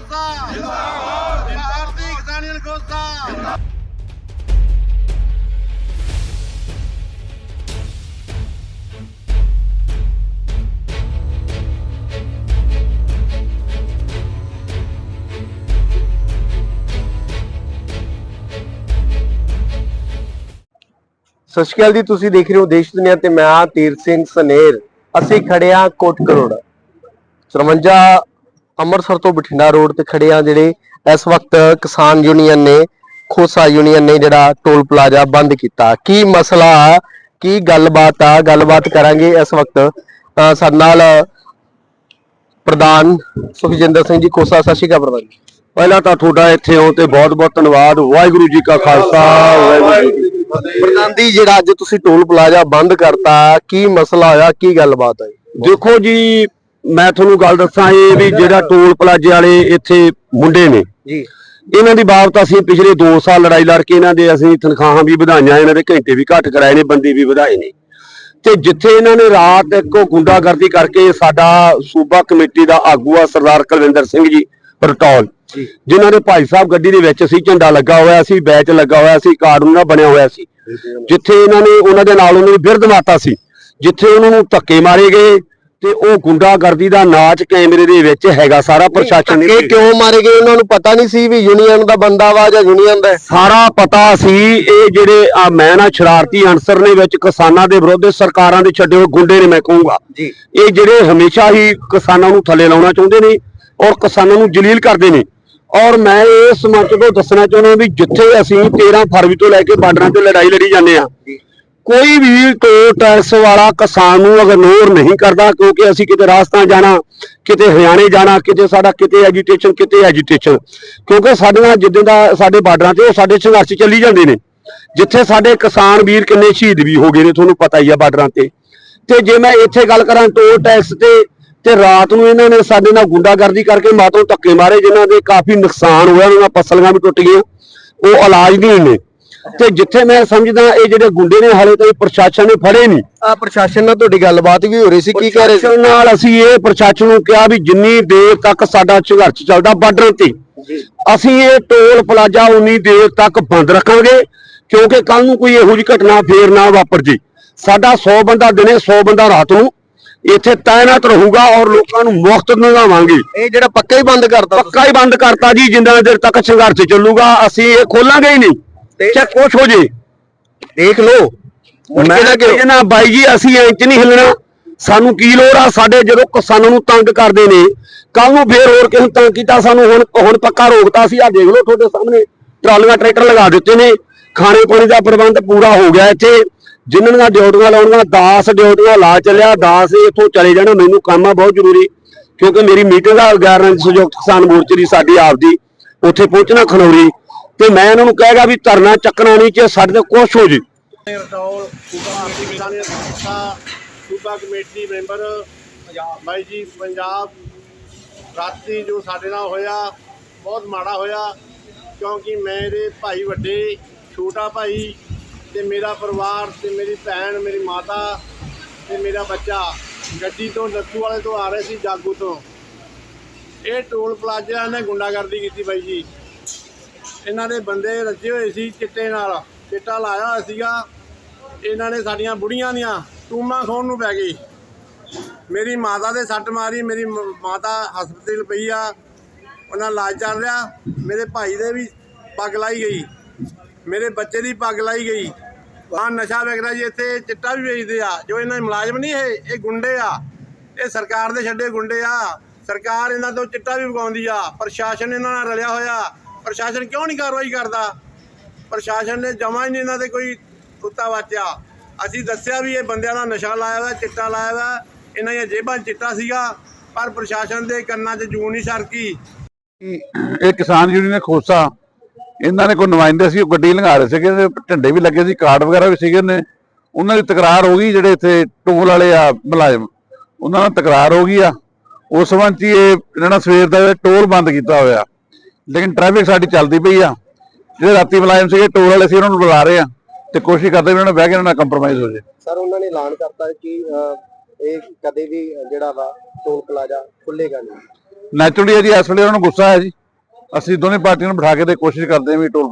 ਕਿਸਾਨ ਜਿੰਦਾਬਾਦ ਭਾਰਤੀ ਕਿਸਾਨ ਯੂਨੀਅਨ ਖੋਸਾ ਸਤਿ ਸ਼੍ਰੀ ਅਕਾਲ ਜੀ, ਤੁਸੀਂ ਦੇਖ ਰਹੇ ਹੋ ਦੇਸ਼ ਦੁਨੀਆ ਤੇ ਮੈਂ ਆ ਤੀਰ ਸਿੰਘ ਸਨੇਰ। ਅਸੀਂ ਖੜੇ ਆ ਕੋਟ ਕਰੋੜ 53 ਅੰਮ੍ਰਿਤਸਰ ਤੋਂ ਬਠਿੰਡਾ ਰੋਡ ਤੇ ਖੜੇ ਆ ਜਿਹੜੇ ਇਸ ਵਕਤ ਕਿਸਾਨ ਯੂਨੀਅਨ ਨੇ ਖੋਸਾ ਯੂਨੀਅਨ ਨੇ ਜਿਹੜਾ ਟੋਲ ਪਲਾਜ਼ਾ ਬੰਦ ਕੀਤਾ। ਕੀ ਮਸਲਾ ਆ ਕੀ ਗੱਲਬਾਤ ਆ? ਗੱਲਬਾਤ ਕਰਾਂਗੇ ਇਸ ਵਕਤ। ਸਾਡੇ ਨਾਲ ਪ੍ਰਧਾਨ ਸੁਖਜਿੰਦਰ ਸਿੰਘ ਜੀ ਖੋਸਾ ਸਤਿ ਸ਼੍ਰੀ ਅਕਾਲ ਪ੍ਰਧਾਨ ਜੀ। ਪਹਿਲਾਂ ਤਾਂ ਤੁਹਾਡਾ ਇੱਥੇ ਆਉਣ ਤੇ ਬਹੁਤ-ਬਹੁਤ ਧੰਨਵਾਦ। ਵਾਹਿਗੁਰੂ ਜੀ ਕਾ ਖਾਲਸਾ ਵਾਹਿਗੁਰੂ ਜੀ ਕੀ ਫਤਿਹ। ਪ੍ਰਧਾਨ ਜੀ ਜਿਹੜਾ ਅੱਜ ਤੁਸੀਂ ਟੋਲ ਪਲਾਜ਼ਾ ਬੰਦ ਕਰਤਾ ਕੀ ਮਸਲਾ ਹੋਇਆ ਕੀ ਗੱਲਬਾਤ ਹੈ ਦੇਖੋ ਜੀ ਮੈਂ ਤੁਹਾਨੂੰ ਗੱਲ ਦੱਸਾਂ ਇਹ ਵੀ ਜਿਹੜਾ ਟੋਲ ਪਲਾਜ਼ੇ ਵਾਲੇ ਇੱਥੇ ਮੁੰਡੇ ਨੇ ਜੀ। ਇਹਨਾਂ ਦੀ ਬਾਬਤ ਅਸੀਂ ਪਿਛਲੇ 2 ਸਾਲ ਲੜਾਈ ਲੜ ਕੇ ਇਹਨਾਂ ਦੇ ਅਸੀਂ ਤਨਖਾਹਾਂ ਵੀ ਵਧਾਈਆਂ ਇਹਨਾਂ ਦੇ ਘੰਟੇ ਵੀ ਘੱਟ ਕਰਾਏ ਨੇ ਬੰਦੀ ਵੀ ਵਧਾਏ ਨੇ। ਤੇ ਜਿੱਥੇ ਇਹਨਾਂ ਨੇ ਰਾਤ ਇੱਕ ਗੁੰਡਾਗਰਦੀ ਕਰਕੇ ਸਾਡਾ ਸੂਬਾ ਕਮੇਟੀ ਦਾ ਆਗੂ ਆ ਸਰਦਾਰ ਕੁਲਵਿੰਦਰ ਸਿੰਘ ਜੀ ਰਟੌਲ। ਜੀ। ਜਿਨ੍ਹਾਂ ਦੇ ਭਾਈ ਸਾਹਿਬ ਗੱਡੀ ਦੇ ਵਿੱਚ ਸੀ ਝੰਡਾ ਲੱਗਾ ਹੋਇਆ ਸੀ ਬੈਚ ਲੱਗਾ ਹੋਇਆ ਸੀ ਕਾਰਡ ਉਹਨਾਂ ਬਣਿਆ ਹੋਇਆ ਸੀ। ਜਿੱਥੇ ਇਹਨਾਂ ਨੇ ਉਹਨਾਂ ਦੇ ਨਾਲ ਉਹਨਾਂ ਦੀ ਬਿਰਧ ਮਾਤਾ ਸੀ ਜਿੱਥੇ ਉਹਨਾਂ ਨੂੰ ਧੱਕੇ ਮਾਰੇ ਗਏ ਤੇ ਉਹ ਗੁੰਡਾਗਰਦੀ ਦਾ ਨਾਚ ਕੈਮਰੇ ਦੇ ਵਿੱਚ ਹੈਗਾ ਸਾਰਾ ਪ੍ਰਸ਼ਾਸਨ ਨੇ ਧੱਕੇ ਕਿਉਂ ਮਾਰੇ ਗਏ? ਉਹਨਾਂ ਨੂੰ ਪਤਾ ਨਹੀਂ ਸੀ ਵੀ ਯੂਨੀਅਨ ਦਾ ਬੰਦਾ ਵਾ ਜਾਂ ਯੂਨੀਅਨ ਦਾ? ਸਾਰਾ ਪਤਾ ਸੀ ਇਹ ਜਿਹੜੇ ਆ ਮੈਂ ਨਾ ਸ਼ਰਾਰਤੀ ਅਨਸਰ ਨੇ ਵਿੱਚ ਕਿਸਾਨਾਂ ਦੇ ਵਿਰੁੱਧ ਸਰਕਾਰਾਂ ਦੇ ਛੱਡੇ ਹੋਏ ਗੁੰਡੇ ਨੇ ਮੈਂ ਕਹੂੰਗਾ। ਇਹ ਜਿਹੜੇ ਹਮੇਸ਼ਾ ਹੀ ਕਿਸਾਨਾਂ ਨੂੰ ਥੱਲੇ ਲਾਉਣਾ ਚਾਹੁੰਦੇ ਨੇ ਔਰ ਕਿਸਾਨਾਂ ਨੂੰ ਜਲੀਲ ਕਰਦੇ ਨੇ। ਔਰ ਮੈਂ ਇਸ ਮੰਚ ਤੋਂ ਦੱਸਣਾ ਚਾਹੁੰਦਾ ਵੀ ਜਿੱਥੇ ਅਸੀਂ 13 ਫਰਵਰੀ ਤੋਂ ਲੈ ਕੇ ਬਾਰਡਰਾਂ ਤੇ ਲੜਾਈ ਲੜੀ ਜਾਂਦੇ ਆ ਕੋਈ ਵੀ ਟੋਲ ਟੈਕਸ ਵਾਲਾ ਕਿਸਾਨ ਨੂੰ ਇਗਨੋਰ ਨਹੀਂ ਕਰਦਾ, ਕਿਉਂਕਿ ਅਸੀਂ ਕਿਤੇ ਰਾਜਸਥਾਨ ਜਾਣਾ, ਕਿਤੇ ਹਰਿਆਣੇ ਜਾਣਾ, ਕਿਤੇ ਸਾਡਾ ਕਿਤੇ ਐਜੀਟੇਸ਼ਨ ਕਿਤੇ ਐਜੀਟੇਸ਼ਨ ਕਿਉਂਕਿ ਸਾਡੇ ਨਾਲ ਜਿੱਦਾਂ ਦਾ ਸਾਡੇ ਬਾਰਡਰਾਂ ਤੇ ਉਹ ਸਾਡੇ ਸੰਘਰਸ਼ ਚੱਲੀ ਜਾਂਦੇ ਨੇ। ਜਿੱਥੇ ਸਾਡੇ ਕਿਸਾਨ ਵੀਰ ਕਿੰਨੇ ਸ਼ਹੀਦ ਵੀ ਹੋ ਗਏ ਨੇ, ਤੁਹਾਨੂੰ ਪਤਾ ਹੀ ਆ ਬਾਰਡਰਾਂ ਤੇ। ਤੇ ਜੇ ਮੈਂ ਇੱਥੇ ਗੱਲ ਕਰਾਂ ਟੋਲ ਟੈਕਸ ਤੇ ਤੇ ਰਾਤ ਨੂੰ ਇਹਨਾਂ ਨੇ ਸਾਡੇ ਨਾਲ ਗੁੰਡਾਗਰਦੀ ਕਰਕੇ ਮਾਤੋਂ ਧੱਕੇ ਮਾਰੇ, ਜਿਨ੍ਹਾਂ ਦੇ ਕਾਫੀ ਨੁਕਸਾਨ ਹੋਇਆ, ਉਹਨਾਂ ਫਸਲਾਂ ਵੀ ਟੁੱਟ ਗਈਆਂ, ਉਹ ਇਲਾਜ ਨਹੀਂ ਨੇ। ਤੇ ਜਿੱਥੇ ਮੈਂ ਸਮਝਦਾ ਇਹ ਜਿਹੜੇ ਗੁੰਡੇ ਨੇ ਹਾਲੇ ਤਾਈਂ ਪ੍ਰਸ਼ਾਸਨ ਨੇ ਫੜੇ ਨਹੀਂ। ਆ ਪ੍ਰਸ਼ਾਸਨ ਨਾਲ ਤੁਹਾਡੀ ਗੱਲਬਾਤ ਵੀ ਹੋ ਰਹੀ ਸੀ ਕੀ ਕਹਿ ਰਹੇ ਸੀ? ਪ੍ਰਸ਼ਾਸਨ ਨਾਲ ਅਸੀਂ ਇਹ ਪ੍ਰਸ਼ਾਸਨ ਨੂੰ ਕਿਹਾ ਵੀ ਜਿੰਨੀ ਦੇਰ ਤੱਕ ਸਾਡਾ ਸੰਘਰਸ਼ ਚੱਲਦਾ ਬਾਰਡਰ ਤੇ ਅਸੀਂ ਇਹ ਟੋਲ ਪਲਾਜ਼ਾ ਉਨੀ ਦੇਰ ਤੱਕ ਬੰਦ ਰੱਖਾਂਗੇ ਕਿਉਂਕਿ ਕੱਲ ਨੂੰ ਕੋਈ ਇਹੋ ਜਿਹੀ ਘਟਨਾ ਫੇਰ ਨਾ ਵਾਪਰ ਜੇ। ਸਾਡਾ 100 ਬੰਦਾ ਦਿਨੇ 100 ਬੰਦਾ ਰਾਤ ਨੂੰ ਇੱਥੇ ਤਾਇਨਾਤ ਰਹੂਗਾ ਔਰ ਲੋਕਾਂ ਨੂੰ ਮੁਫਤ ਨਗਾਵਾਂਗੇ ਇਹ ਜਿਹੜਾ ਪੱਕਾ ਹੀ ਬੰਦ ਕਰਤਾ ਪੱਕਾ ਹੀ ਬੰਦ ਕਰਤਾ ਜੀ ਜਿੰਨਾ ਦੇਰ ਤੱਕ ਸੰਘਰਸ਼ ਚੱਲੂਗਾ ਅਸੀਂ ਇਹ ਖੋਲਾਂਗੇ ਹੀ ਨਹੀਂ। ਚਾਹੇ ਕੁਛ ਹੋ ਜੇ। ਦੇਖ ਲਓ। ਮੈਂ ਕਹਿੰਦਾ ਬਾਈ ਜੀ ਅਸੀਂ ਇੰਚ ਨਹੀਂ ਹਿੱਲਣਾ। ਸਾਨੂੰ ਕੀ ਲੋੜ ਆ? ਸਾਡੇ ਜਦੋਂ ਕਿਸਾਨਾਂ ਨੂੰ ਤੰਗ ਕਰਦੇ ਨੇ। ਕੱਲ ਨੂੰ ਫੇਰ ਹੋਰ ਕਿਸੇ ਤੰਗ ਕੀਤਾ ਸਾਨੂੰ ਹੁਣ ਹੁਣ ਪੱਕਾ ਰੋਕਤਾ ਸੀ। ਆ ਦੇਖ ਲਓ ਤੁਹਾਡੇ ਸਾਹਮਣੇ ਟਰਾਲੀਆਂ ਟਰੈਕਟਰ ਲਗਾ ਦਿੱਤੇ ਨੇ। ਖਾਣੇ ਪਾਣੀ ਦਾ ਪ੍ਰਬੰਧ ਪੂਰਾ ਹੋ ਗਿਆ ਇੱਥੇ। ਜਿਨ੍ਹਾਂ ਦੀਆਂ ਡਿਊਟੀਆਂ ਲਾਉਣੀਆਂ 10 ਡਿਊਟੀਆਂ ਲਾ ਚੱਲਿਆ। 10 ਇੱਥੋਂ ਚਲੇ ਜਾਣਾ। ਮੈਨੂੰ ਕੰਮ ਆ ਬਹੁਤ ਜ਼ਰੂਰੀ। ਕਿਉਂਕਿ ਮੇਰੀ ਮੀਟਿੰਗ ਆ 11 ਸੰਯੁਕਤ ਕਿਸਾਨ ਮੋਰਚੇ ਦੀ ਸਾਡੀ ਆਪਦੀ। ਉੱਥੇ ਪਹੁੰਚਣਾ ਖਨੌਰੀ। ਤੇ ਮੈਂ ਇਹਨਾਂ ਨੂੰ ਕਹੇਗਾ ਵੀ ਧਰਨਾ ਚੱਕਣਾ ਨਹੀਂ ਜੇ ਸਾਡੇ ਤੇ ਕੁਛ ਹੋ ਜੇ। ਰਟੌਲ, ਸੂਬਾ ਭਾਰਤੀ ਕਿਸਾਨ ਸੂਬਾ ਕਮੇਟੀ ਮੈਂਬਰ, ਬਾਈ ਜੀ, ਪੰਜਾਬ ਰਾਤੀ ਜੋ ਸਾਡੇ ਨਾਲ ਹੋਇਆ, ਬਹੁਤ ਮਾੜਾ ਹੋਇਆ, ਕਿਉਂਕਿ ਮੇਰੇ ਭਾਈ ਵੱਡੇ, ਛੋਟਾ ਭਾਈ ਤੇ ਮੇਰਾ ਪਰਿਵਾਰ ਤੇ ਮੇਰੀ ਭੈਣ, ਮੇਰੀ ਮਾਤਾ ਤੇ ਮੇਰਾ ਬੱਚਾ ਗੱਡੀ ਤੋਂ ਲੱਖੂ ਵਾਲੇ ਤੋਂ ਆ ਰਹੇ ਸੀ ਜਾਗੂ ਤੋਂ। ਇਹ ਟੋਲ ਪਲਾਜ਼ਾ ਨੇ ਗੁੰਡਾਗਰਦੀ ਕੀਤੀ ਬਾਈ ਜੀ। ਇਹਨਾਂ ਦੇ ਬੰਦੇ ਰੱਜੇ ਹੋਏ ਸੀ ਚਿੱਟੇ ਨਾਲ, ਚਿੱਟਾ ਲਾਇਆ ਹੋਇਆ ਸੀਗਾ। ਇਹਨਾਂ ਨੇ ਸਾਡੀਆਂ ਬੁੜੀਆਂ ਦੀਆਂ ਟੂਮਾਂ ਖਾਣ ਨੂੰ ਪੈ ਗਈ ਮੇਰੀ ਮਾਤਾ ਦੇ ਸੱਟ ਮਾਰੀ, ਮੇਰੀ ਮ- ਮਾਤਾ ਹਸਪਤਾਲ ਪਈ ਆ, ਉਹਨਾਂ ਇਲਾਜ ਚੱਲ ਰਿਹਾ। ਮੇਰੇ ਭਾਈ ਦੇ ਵੀ ਪੱਗ ਲਾਈ ਗਈ, ਮੇਰੇ ਬੱਚੇ ਦੀ ਪੱਗ ਲਾਈ ਗਈ। ਆ ਨਸ਼ਾ ਵਿਕਦਾ ਜੀ ਇੱਥੇ, ਚਿੱਟਾ ਵੀ ਵੇਚਦੇ ਆ। ਜੋ ਇਹਨਾਂ ਦੇ ਮੁਲਾਜ਼ਮ ਨਹੀਂ ਇਹ ਇਹ ਗੁੰਡੇ ਆ। ਇਹ ਸਰਕਾਰ ਦੇ ਛੱਡੇ ਗੁੰਡੇ ਆ। ਸਰਕਾਰ ਇਹਨਾਂ ਤੋਂ ਚਿੱਟਾ ਵੀ ਵਗਾਉਂਦੀ ਆ। ਪ੍ਰਸ਼ਾਸਨ ਇਹਨਾਂ ਨਾਲ ਰਲਿਆ ਹੋਇਆ। ਪ੍ਰਸ਼ਾਸਨ ਕਿਉਂ ਨਹੀਂ ਕਾਰਵਾਈ ਕਰਦਾ? ਪ੍ਰਸ਼ਾਸਨ ਨੇ ਜਮਾ ਹੀ ਨਹੀਂ ਇਹਨਾਂ ਤੇ ਕੋਈ ਕੁੱਤਾ ਵਾਚਿਆ। ਅਸੀਂ ਦੱਸਿਆ ਵੀ ਇਹ ਬੰਦਿਆਂ ਦਾ ਨਸ਼ਾ ਲਾਇਆ ਹੋਇਆ ਚਿੱਟਾ ਲਾਇਆ ਹੋਇਆ ਇਹਨਾਂ ਦੀਆਂ ਜੇਬਾਂ ਚਿੱਟਾ ਸੀਗਾ, ਪਰ ਪ੍ਰਸ਼ਾਸਨ ਦੇ ਕੰਨਾਂ 'ਚ ਜੂੰ ਨਹੀਂ ਸਰਕੀ। ਇਹ ਕਿਸਾਨ ਯੂਨੀਅਨ ਨੇ ਖੋਸਾ। ਇਹਨਾਂ ਨੇ ਕੋਈ ਨੁਮਾਇੰਦੇ ਸੀ, ਉਹ ਗੱਡੀ ਲੰਘਾ ਰਹੇ ਸੀਗੇ ਤੇ ਝੰਡੇ ਵੀ ਲੱਗੇ ਸੀ, ਕਾਰਡ ਵਗੈਰਾ ਵੀ ਸੀਗੇ ਨੇ ਉਹਨਾਂ ਦੀ ਤਕਰਾਰ ਹੋ ਗਈ, ਜਿਹੜੇ ਇੱਥੇ ਟੋਲ ਵਾਲੇ ਆ, ਮੁਲਾਜ਼ਮ। ਉਹਨਾਂ ਨਾਲ ਤਕਰਾਰ ਹੋ ਗਈ ਆ। ਉਸ ਸੰਬੰਧ ਇਹ ਇਹਨਾਂ ਸਵੇਰ ਦਾ ਟੋਲ ਬੰਦ ਕੀਤਾ ਹੋਇਆ। ਲੇਕਿਨ ਟ੍ਰੈਫਿਕ ਸਾਡੀ ਚੱਲਦੀ ਪਈ ਆ। ਜਿਹੜੇ ਰਾਤੀ ਮੁਲਾਜ਼ਮ ਸੀਗੇ ਟੋਲ ਵਾਲੇ ਸੀ ਉਹਨਾਂ ਨੂੰ ਬੁਲਾ ਰਹੇ ਆ ਤੇ ਕੋਸ਼ਿਸ਼ ਕਰਦੇ ਵੀ ਉਹਨਾਂ ਨਾਲ ਬਹਿ ਕੇ ਇਹਨਾਂ ਨਾਲ ਕੰਪਰੋਮਾਈਜ਼ ਹੋ ਜੇ। ਸਰ ਉਹਨਾਂ ਨੇ ਐਲਾਨ ਕਰਤਾ ਕਿ ਅਹ, ਇਹ ਕਦੇ ਵੀ ਜਿਹੜਾ ਵਾ ਟੋਲ ਪਲਾਜ਼ਾ ਖੁੱਲੇਗਾ ਨਹੀਂ। ਨੈਚੁਰਲੀ ਜੀ ਇਸ ਵੇਲੇ ਉਹਨਾਂ ਨੂੰ ਗੁੱਸਾ ਹੈ ਜੀ। ਅਸੀਂ ਦੋਨੇ ਪਾਰਟੀਆਂ ਨੂੰ ਬਿਠਾ ਕੇ ਤੇ ਕੋਸ਼ਿਸ਼ ਕਰਦੇ ਹਾਂ ਵੀ ਟੋਲ